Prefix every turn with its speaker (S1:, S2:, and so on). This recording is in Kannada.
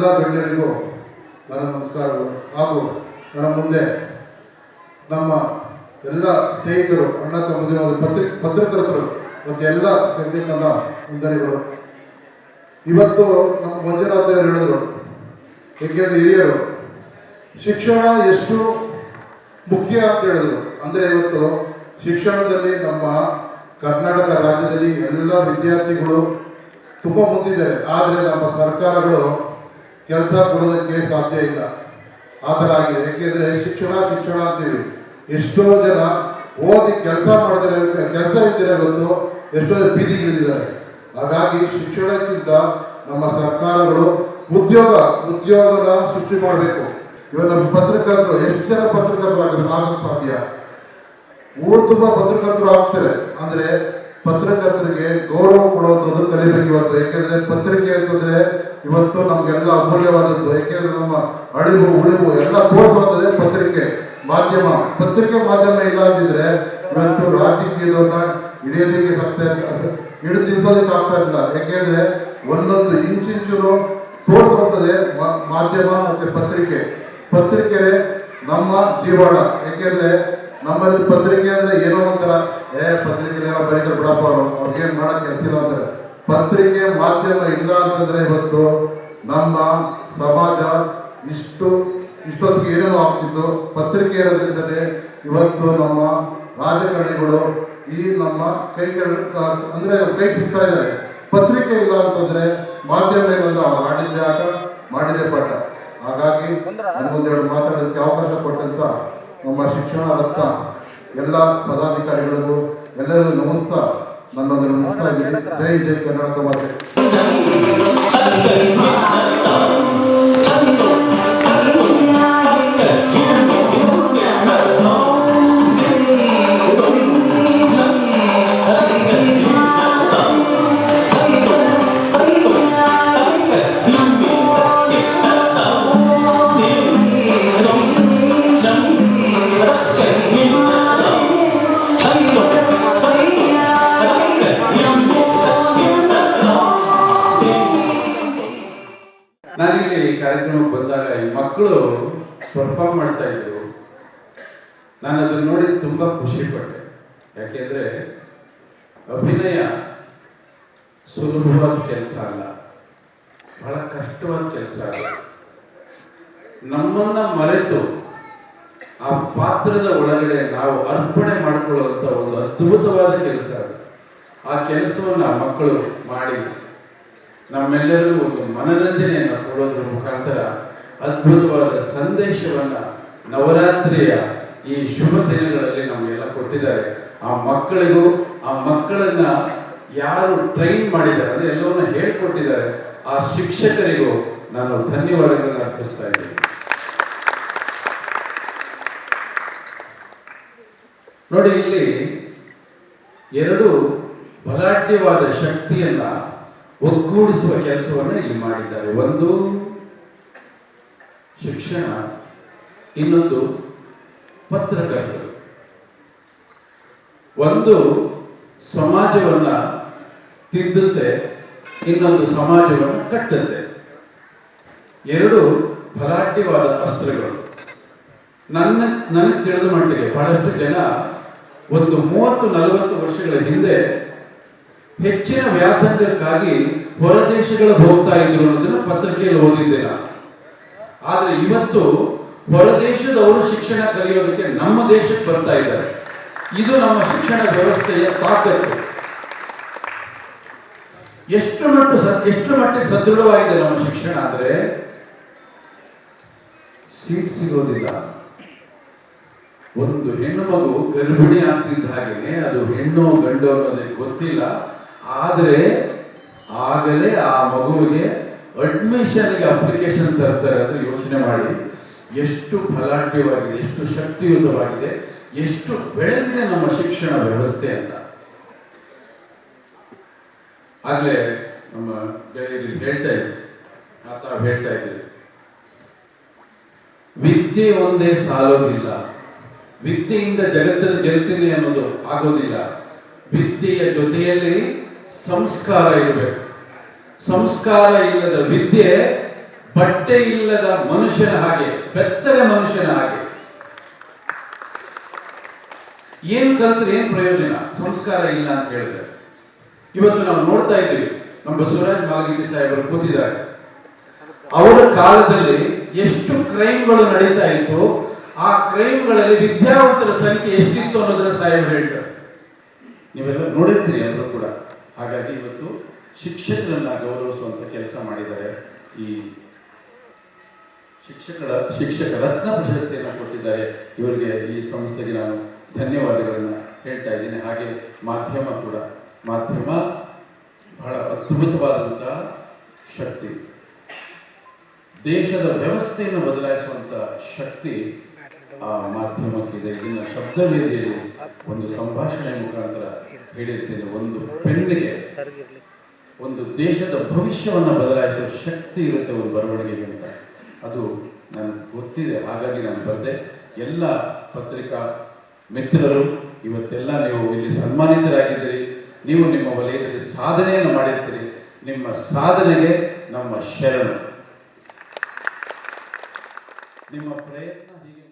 S1: ಎಲ್ಲ ಗಣ್ಯರಿಗೂ ನನ್ನ ನಮಸ್ಕಾರಗಳು. ಹಾಗೂ ನನ್ನ ಮುಂದೆ ನಮ್ಮ ಎಲ್ಲ ಸ್ನೇಹಿತರು, ಅಣ್ಣ ತಮ್ಮದಿರು ಪತ್ರಿ, ಪತ್ರಕರ್ತರು, ಮತ್ತು ಎಲ್ಲ ನನ್ನ ವಂದನೆಗಳು. ಇವತ್ತು ನಮ್ಮ ಮಂಜುನಾಥ ಹೇಳಿದ್ರು, ಏಕೆಂದ್ರೆ ಹಿರಿಯರು, ಶಿಕ್ಷಣ ಎಷ್ಟು ಮುಖ್ಯ ಅಂತ ಹೇಳಿದ್ರು. ಅಂದ್ರೆ ಇವತ್ತು ಶಿಕ್ಷಣದಲ್ಲಿ ನಮ್ಮ ಕರ್ನಾಟಕ ರಾಜ್ಯದಲ್ಲಿ ಎಲ್ಲ ವಿದ್ಯಾರ್ಥಿಗಳು ತುಂಬ ಮುಂದಿದ್ದಾರೆ. ಆದರೆ ನಮ್ಮ ಸರ್ಕಾರಗಳು ಕೆಲಸ ಕೊಡೋದಕ್ಕೆ ಸಾಧ್ಯ ಇಲ್ಲ. ಆ ಥರ ಆಗಿದೆ. ಏಕೆಂದರೆ ಶಿಕ್ಷಣ ಶಿಕ್ಷಣ ಅಂತೀವಿ ಎಷ್ಟೋ ಜನ ಓದಿ ಕೆಲಸ ಮಾಡಿದರೆ ಕೆಲಸ ಇದ್ದರೆ ಗೊತ್ತು ಎಷ್ಟೋ ಜನ ಬೀದಿಗಿಳಿದಿದ್ದಾರೆ ಹಾಗಾಗಿ ಶಿಕ್ಷಣಕ್ಕಿಂತ ನಮ್ಮ ಸರ್ಕಾರಗಳು ಉದ್ಯೋಗ ಉದ್ಯೋಗದ ಸೃಷ್ಟಿ ಮಾಡಬೇಕು. ಇವಾಗ ನಮ್ಮ ಪತ್ರಕರ್ತರು, ಎಷ್ಟು ಜನ ಪತ್ರಕರ್ತರು ಆಗೋಕ್ಕೆ ಸಾಧ್ಯ ಊರು ತುಂಬ ಪತ್ರಕರ್ತರು ಆಗ್ತಾರೆ. ಅಂದರೆ ಪತ್ರಕರ್ತರಿಗೆ ಗೌರವ ಕೊಡುವಂಥದ್ದು ಕಲಿಬೇಕು ಇವತ್ತು. ಯಾಕೆಂದರೆ ಪತ್ರಿಕೆ ಅಂತಂದ್ರೆ ಇವತ್ತು ನಮಗೆಲ್ಲ ಅಮೂಲ್ಯವಾದದ್ದು ಯಾಕೆಂದ್ರೆ ನಮ್ಮ ಅಳಿವು, ಉಳಿವು ಎಲ್ಲ ತೋರಿಸುವಂಥದ್ದೇ ಪತ್ರಿಕೆ ಮಾಧ್ಯಮ. ಪತ್ರಿಕೆ ಮಾಧ್ಯಮ ಇಲ್ಲ ಅಂದಿದ್ರೆ ಇವತ್ತು ರಾಜಕೀಯದವ್ರನ್ನ ಹಿಡಿಯೋದಕ್ಕೆ ಸತ್ಯ ಹಿಡಿದು ನಿಲ್ಸೋದಕ್ಕೆ ಆಗ್ತಾ ಇಲ್ಲ. ಯಾಕೆಂದ್ರೆ ಒಂದೊಂದು ಇಂಚಿಂಚು ತೋರ್ಸೋಗ್ತದೆ ಮಾಧ್ಯಮ ಮತ್ತೆ ಪತ್ರಿಕೆ. ಪತ್ರಿಕೆ ನಮ್ಮ ಜೀವಾಳ. ಯಾಕೆಂದ್ರೆ ನಮ್ಮಲ್ಲಿ ಪತ್ರಿಕೆ ಅಂದ್ರೆ ಏನೋ ಒಂಥರ, ಏ ಪತ್ರಿಕೆ ಬರೀತಾರೆ ಬಿಡಪ್ಪ ಅವ್ರು. ಅವ್ರಿಗೇನ್ ಮಾಡಕ್ ಕೆಲಸ ಇಲ್ಲ ಅಂತಾರೆ. ಪತ್ರಿಕೆ ಮಾಧ್ಯಮ ಇಲ್ಲ ಅಂತಂದ್ರೆ ಇವತ್ತು ನಮ್ಮ ಸಮಾಜ ಇಷ್ಟು, ಇಷ್ಟೊತ್ತಿಗೆ ಏನೇನೋ ಆಗ್ತಿತ್ತು. ಪತ್ರಿಕೆ ಇರೋದ್ರಿಂದಲೇ ಇವತ್ತು ನಮ್ಮ ರಾಜಕಾರಣಿಗಳು ಈ ನಮ್ಮ ಕೈ ಅಂದ್ರೆ ಕೈ ಸಿಗ್ತಾ ಇದ್ದಾರೆ. ಪತ್ರಿಕೆ ಇಲ್ಲ ಅಂತಂದ್ರೆ ಮಾಧ್ಯಮ ಏನಂದ್ರೆ ಅವ್ರು ಆಡಿದ್ದೆ ಆಟ ಮಾಡಿದೆ ಪಾಠ. ಹಾಗಾಗಿ ನನಗೊಂದೆರಡು ಮಾತಾಡೋದಕ್ಕೆ ಅವಕಾಶ ಕೊಟ್ಟಂತ ನಮ್ಮ ಶಿಕ್ಷಣ ರತ್ನ ಎಲ್ಲ ಪದಾಧಿಕಾರಿಗಳಿಗೂ ಎಲ್ಲರಿಗೂ ನಮಸ್ತಾ ನನ್ನೊಂದನ್ನು ಮುಗಿಸ್ತಾ ಇದ್ದೀನಿ. ಜೈ ಜೈ ಕರ್ನಾಟಕ
S2: ಕಾರ್ಯಕ್ರಮಕ್ಕೆ ಬಂದಾಗ ಈ ಮಕ್ಕಳು ಪರ್ಫಾರ್ಮ್ ಮಾಡ್ತಾ ಇದ್ರು. ನಾನು ಅದನ್ನ ನೋಡಿ ತುಂಬಾ ಖುಷಿ ಪಟ್ಟೆ. ಯಾಕೆಂದ್ರೆ ಅಭಿನಯ ಸುಲಭವಾದ ಕೆಲಸ ಅಲ್ಲ. ಬಹಳ ಕಷ್ಟವಾದ ಕೆಲಸ ಅಲ್ಲ ನಮ್ಮನ್ನ ಮರೆತು ಆ ಪಾತ್ರದ ಒಳಗಡೆ ನಾವು ಅರ್ಪಣೆ ಮಾಡಿಕೊಳ್ಳುವಂತ ಒಂದು ಅದ್ಭುತವಾದ ಕೆಲಸ ಅದು. ಆ ಕೆಲಸವನ್ನ ಮಕ್ಕಳು ಮಾಡಿ ನಮ್ಮೆಲ್ಲರಿಗೂ ಒಂದು ಮನರಂಜನೆಯನ್ನು ಕೊಡೋದ್ರ ಮುಖಾಂತರ ಅದ್ಭುತವಾದ ಸಂದೇಶವನ್ನ ನವರಾತ್ರಿಯ ಈ ಶುಭ ದಿನಗಳಲ್ಲಿ ನಮಗೆಲ್ಲ ಕೊಟ್ಟಿದ್ದಾರೆ. ಆ ಮಕ್ಕಳಿಗೂ, ಆ ಮಕ್ಕಳನ್ನ ಯಾರು ಟ್ರೈನ್ ಮಾಡಿದ್ದಾರೆ, ಅಂದ್ರೆ ಎಲ್ಲವನ್ನ ಹೇಳ್ಕೊಟ್ಟಿದ್ದಾರೆ, ಆ ಶಿಕ್ಷಕರಿಗೂ ನಾನು ಧನ್ಯವಾದಗಳನ್ನು ಅರ್ಪಿಸ್ತಾ ಇದ್ದೀನಿ. ನೋಡಿ, ಇಲ್ಲಿ ಎರಡು ಬಲಾಢ್ಯವಾದ ಶಕ್ತಿಯನ್ನ ಒಗ್ಗೂಡಿಸುವ ಕೆಲಸವನ್ನ ಇಲ್ಲಿ ಮಾಡಿದ್ದಾರೆ. ಒಂದು ಶಿಕ್ಷಣ, ಇನ್ನೊಂದು ಪತ್ರಕರ್ತರು. ಒಂದು ಸಮಾಜವನ್ನ ತಿದ್ದುತ್ತೆ, ಇನ್ನೊಂದು ಸಮಾಜವನ್ನ ಕಟ್ಟುತ್ತೆ. ಎರಡು ಬಲಾಢ್ಯವಾದ ಅಸ್ತ್ರಗಳು. ನನ್ನ, ನನಗೆ ತಿಳಿದ ಮಟ್ಟಿಗೆ ಬಹಳಷ್ಟು ಜನ ಒಂದು ಮೂವತ್ತು, ನಲವತ್ತು ವರ್ಷಗಳ ಹಿಂದೆ ಹೆಚ್ಚಿನ ವ್ಯಾಸಂಗಕ್ಕಾಗಿ ಹೊರದೇಶಗಳ ಹೋಗ್ತಾ ಇದ್ರು ಅನ್ನೋದನ್ನ ಪತ್ರಿಕೆಯಲ್ಲಿ ಓದಿದ್ದೆ ಆದ್ರೆ ಇವತ್ತು ಹೊರದೇಶದವರು ಶಿಕ್ಷಣ ಕಲಿಯೋದಕ್ಕೆ ನಮ್ಮ ದೇಶಕ್ಕೆ ಬರ್ತಾ ಇದ್ದಾರೆ. ಇದು ನಮ್ಮ ಶಿಕ್ಷಣ ವ್ಯವಸ್ಥೆಯ ತಾಕತ್ತು. ಎಷ್ಟು ಮಟ್ಟ ಎಷ್ಟು ಮಟ್ಟಿಗೆ ಸದೃಢವಾಗಿದೆ ನಮ್ಮ ಶಿಕ್ಷಣ ಆದ್ರೆ ಸೀಟ್ ಸಿಗೋದಿಲ್ಲ. ಒಂದು ಹೆಣ್ಣು ಮಗು ಗರ್ಭಿಣಿ ಆಗ್ತಿದ್ದ ಹಾಗೇನೆ ಅದು ಹೆಣ್ಣು ಗಂಡು ಅನ್ನೋದಕ್ಕೆ ಗೊತ್ತಿಲ್ಲ. ಆದರೆ ಆಗಲೇ ಆ ಮಗುವಿಗೆ ಅಡ್ಮಿಷನ್ಗೆ ಅಪ್ಲಿಕೇಶನ್ ತರ್ತಾರೆ ಅಂದ್ರೆ ಯೋಚನೆ ಮಾಡಿ. ಎಷ್ಟು ಫಲಾಢ್ಯವಾಗಿದೆ ಎಷ್ಟು ಶಕ್ತಿಯುತವಾಗಿದೆ, ಎಷ್ಟು ಬೆಳೆದಿದೆ ನಮ್ಮ ಶಿಕ್ಷಣ ವ್ಯವಸ್ಥೆ ಅಂತ. ಆಗಲೇ ನಮ್ಮ ಗೆಳೆಯರು ಹೇಳ್ತಾ ಇದ್ರು. ತಾವು ಹೇಳ್ತಾ ಇದ್ರು ವಿದ್ಯೆ ಒಂದೇ ಸಾಲೋದಿಲ್ಲ. ವಿದ್ಯೆಯಿಂದ ಜಗತ್ತನ್ನು ಗೆಲ್ತೀನಿ ಅನ್ನೋದು ಆಗೋದಿಲ್ಲ. ವಿದ್ಯೆಯ ಜೊತೆಯಲ್ಲಿ ಸಂಸ್ಕಾರ ಇರಬೇಕು. ಸಂಸ್ಕಾರ ಇಲ್ಲದ ವಿದ್ಯೆ, ಬಟ್ಟೆ ಇಲ್ಲದ ಮನುಷ್ಯನ ಹಾಗೆ, ಬೆತ್ತಲೆ ಮನುಷ್ಯನ ಹಾಗೆ. ಏನ್ ಕಲ್ತ್ರೆ ಏನ್ ಪ್ರಯೋಜನ? ಸಂಸ್ಕಾರ ಇಲ್ಲ ಅಂತ ಹೇಳಿದ್ರೆ. ಇವತ್ತು ನಾವು ನೋಡ್ತಾ ಇದ್ದೀವಿ, ನಮ್ಮ ಬಸವರಾಜ್ ಮಾಲಗಿಜಿ ಸಾಹೇಬರು ಕೂತಿದ್ದಾರೆ. ಅವರ ಕಾಲದಲ್ಲಿ ಎಷ್ಟು ಕ್ರೈಮ್ಗಳು ನಡೀತಾ ಇತ್ತು, ಆ ಕ್ರೈಮ್ಗಳಲ್ಲಿ ವಿದ್ಯಾವಂತರ ಸಂಖ್ಯೆ ಎಷ್ಟಿತ್ತು ಅನ್ನೋದನ್ನ ಸಾಹೇಬರು ಹೇಳ್ತಾರೆ. ನೀವೆಲ್ಲ ನೋಡಿರ್ತೀರಿ ಎಲ್ಲರೂ ಕೂಡ. ಹಾಗಾಗಿ ಇವತ್ತು ಶಿಕ್ಷಕರನ್ನ ಗೌರವಿಸುವಂಥ ಕೆಲಸ ಮಾಡಿದ್ದಾರೆ. ಈ ಶಿಕ್ಷಕರ, ಶಿಕ್ಷಕ ರತ್ನ ಪ್ರಶಸ್ತಿಯನ್ನು ಕೊಟ್ಟಿದ್ದಾರೆ. ಇವರಿಗೆ ಈ ಸಂಸ್ಥೆಗೆ ನಾನು ಧನ್ಯವಾದಗಳನ್ನು ಹೇಳ್ತಾ ಇದ್ದೀನಿ. ಹಾಗೆ ಮಾಧ್ಯಮ ಕೂಡ. ಮಾಧ್ಯಮ ಬಹಳ ಅದ್ಭುತವಾದಂತಹ ಶಕ್ತಿ. ದೇಶದ ವ್ಯವಸ್ಥೆಯನ್ನು ಬದಲಾಯಿಸುವಂತ ಶಕ್ತಿ ಆ ಮಾಧ್ಯಮಕ್ಕಿದೆ. ಶಬ್ದ ಶಬ್ದವೇದಿಯಲ್ಲಿ ಒಂದು ಸಂಭಾಷಣೆ ಮುಖಾಂತರ ಹೇಳಿರ್ತೇನೆ. ಒಂದು ಪೆನ್ನಿಗೆ ಒಂದು ದೇಶದ ಭವಿಷ್ಯವನ್ನು ಬದಲಾಯಿಸುವ ಶಕ್ತಿ ಇರುತ್ತೆ ಒಂದು ಬರವಣಿಗೆಗೆ ಅಂತ. ಅದು ನನಗೆ ಗೊತ್ತಿದೆ. ಹಾಗಾಗಿ ನಾನು ಬರೆದೆ. ಎಲ್ಲ ಪತ್ರಿಕಾ ಮಿತ್ರರು, ಇವತ್ತೆಲ್ಲ ನೀವು ಇಲ್ಲಿ ಸನ್ಮಾನಿತರಾಗಿದ್ದೀರಿ. ನೀವು ನಿಮ್ಮ ವಲಯದಲ್ಲಿ ಸಾಧನೆಯನ್ನು ಮಾಡಿರ್ತೀರಿ. ನಿಮ್ಮ ಸಾಧನೆಗೆ ನಮ್ಮ ಶರಣು. ನಿಮ್ಮ ಪ್ರಯತ್ನ ಹೀಗೆ